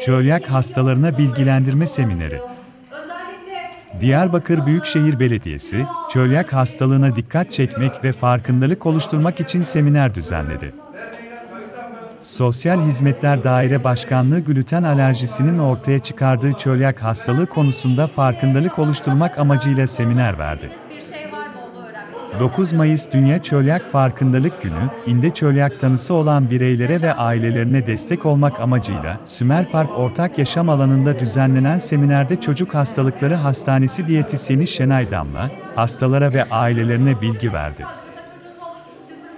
Çölyak hastalarına bilgilendirme semineri. Diyarbakır Büyükşehir Belediyesi, çölyak hastalığına dikkat çekmek ve farkındalık oluşturmak için seminer düzenledi. Sosyal Hizmetler Daire Başkanlığı gluten alerjisinin ortaya çıkardığı çölyak hastalığı konusunda farkındalık oluşturmak amacıyla seminer verdi. 9 Mayıs Dünya Çölyak Farkındalık Günü, inde çölyak tanısı olan bireylere ve ailelerine destek olmak amacıyla Sümer Park Ortak Yaşam Alanı'nda düzenlenen seminerde Çocuk Hastalıkları Hastanesi diyetisyeni Şenay Damla, hastalara ve ailelerine bilgi verdi.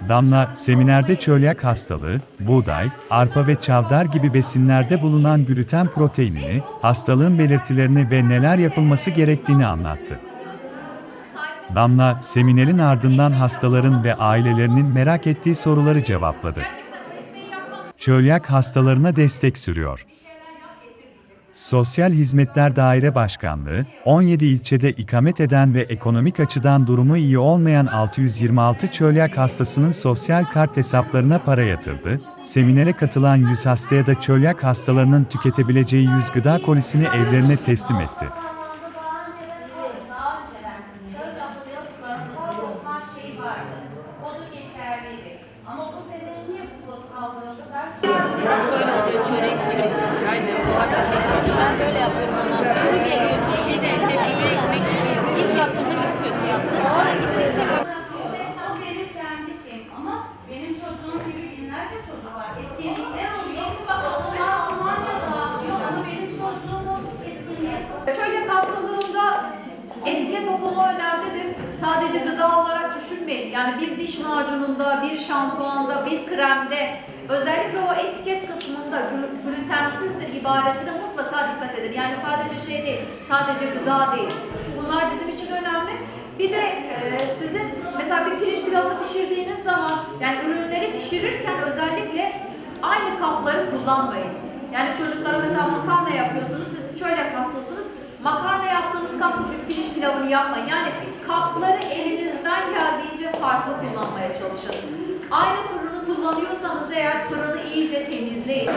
Damla, seminerde çölyak hastalığı, buğday, arpa ve çavdar gibi besinlerde bulunan gluten proteinini, hastalığın belirtilerini ve neler yapılması gerektiğini anlattı. Damla, seminerin ardından hastaların ve ailelerinin merak ettiği soruları cevapladı. Çölyak hastalarına destek sürüyor. Sosyal Hizmetler Daire Başkanlığı, 17 ilçede ikamet eden ve ekonomik açıdan durumu iyi olmayan 626 çölyak hastasının sosyal kart hesaplarına para yatırdı. Seminere katılan 100 hastaya da çölyak hastalarının tüketebileceği 100 gıda kolisini evlerine teslim etti. Vardı. O da geçerliydi. Ama bu sene niye bu kaldırıldı? Ben Böyle oluyor çörek gibi. Aynen poğaça şeklinde. Ben böyle yapıyorum ona. Kuru geliyor Sadece gıda olarak düşünmeyin. Yani bir diş macununda, bir şampuanda, bir kremde özellikle o etiket kısmında glu- glutensizdir ibaresine mutlaka dikkat edin. Yani sadece şey değil, sadece gıda değil. Bunlar bizim için önemli. Bir de e, sizin mesela bir pirinç pilavını pişirdiğiniz zaman yani ürünleri pişirirken özellikle aynı kapları kullanmayın. Yani çocuklara mesela makarna yapıyorsunuz, siz şöyle hastasınız, makarna yaptığınız kapta pilavını yapmayın. Yani kapları elinizden geldiğince farklı kullanmaya çalışın. Aynı fırını kullanıyorsanız eğer fırını iyice temizleyin.